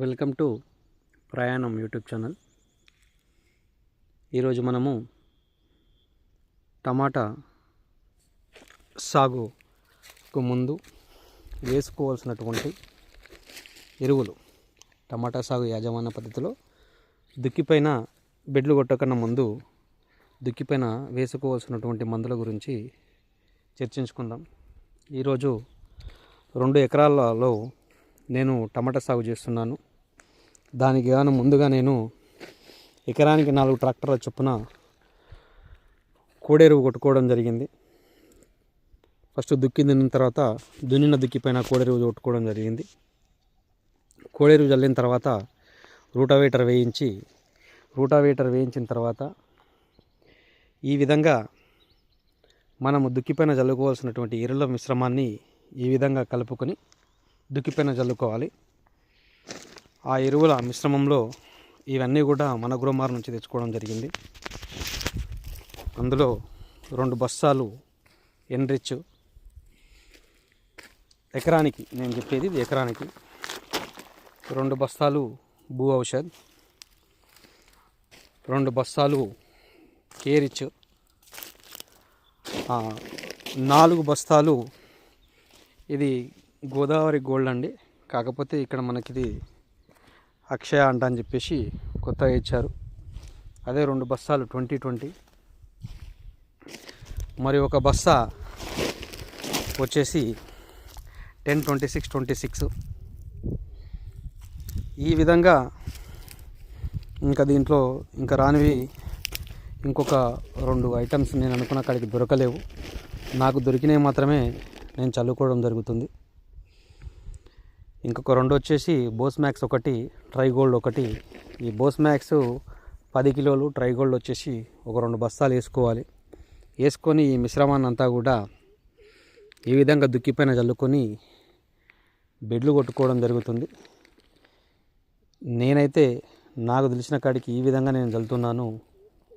Welcome to ప్రయాణం YouTube channel. ఈరోజు మనము టమాటా సాగుకు ముందు వేసుకోవాల్సినటువంటి ఎరువులు టమాటా సాగు యాజమాన్య పద్ధతిలో దుక్కిపైన బెడ్లు కొట్టకన్నా ముందు దుక్కిపైన వేసుకోవాల్సినటువంటి మందుల గురించి చర్చించుకుందాం. ఈరోజు రెండు ఎకరాలలో నేను టమాటా సాగు చేస్తున్నాను. దానికి గాను ముందుగా నేను ఎకరానికి నాలుగు ట్రాక్టర్ల చొప్పున కోడెరువు కొట్టుకోవడం జరిగింది. ఫస్ట్ దుక్కి దున్నిన తర్వాత దున్నిన దుక్కిపైన కోడెరువు కొట్టుకోవడం జరిగింది. కోడెరువు చల్లిన తర్వాత రూటావేటర్ వేయించి రూటావేటర్ వేయించిన తర్వాత ఈ విధంగా మనము దుక్కిపైన చల్లుకోవాల్సినటువంటి ఎరువుల మిశ్రమాన్ని ఈ విధంగా కలుపుకొని దుక్కిపైన చల్లుకోవాలి. ఆ ఎరువుల మిశ్రమంలో ఇవన్నీ కూడా మన గృహమార్ నుంచి తెచ్చుకోవడం జరిగింది. అందులో రెండు బస్తాలు ఎన్రిచ్ ఎకరానికి నేను చెప్పేది ఇది ఎకరానికి. రెండు బస్తాలు భూ ఔషధ్ రెండు బస్తాలు కేరిచ్ నాలుగు బస్తాలు ఇది గోదావరి గోల్డ్ అండి. కాకపోతే ఇక్కడ మనకిది అక్షయ అంట అని చెప్పేసి కొత్తగా ఇచ్చారు. అదే రెండు బస్తాలు ట్వంటీ ట్వంటీ. మరి ఒక బస్తా వచ్చేసి ten twenty six twenty six. ఈ విధంగా ఇంకా దీంట్లో ఇంకా రానివి ఇంకొక రెండు ఐటమ్స్ నేను అనుకున్న కాడికి దొరకలేవు. నాకు దొరికినవి మాత్రమే నేను చల్లుకోవడం జరుగుతుంది. ఇంకొక రెండు వచ్చేసి బోస్ మ్యాక్స్ ఒకటి ట్రై గోల్డ్ ఒకటి. ఈ బోస్ మ్యాక్స్ పది కిలోలు ట్రై గోల్డ్ వచ్చేసి ఒక రెండు బస్తాలు వేసుకోవాలి. వేసుకొని ఈ మిశ్రమాన్ని అంతా కూడా ఈ విధంగా దుక్కిపైన చల్లుకొని బెడ్లు కొట్టుకోవడం జరుగుతుంది. నేనైతే నాకు తెలిసిన కాడికి ఈ విధంగా నేను చల్లుతున్నాను.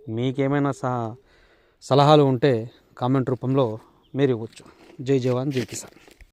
మీకేమైనా సహా సలహాలు ఉంటే కామెంట్ రూపంలో మీరు ఇవ్వచ్చు. జై జవాన్ జై కిసాన్.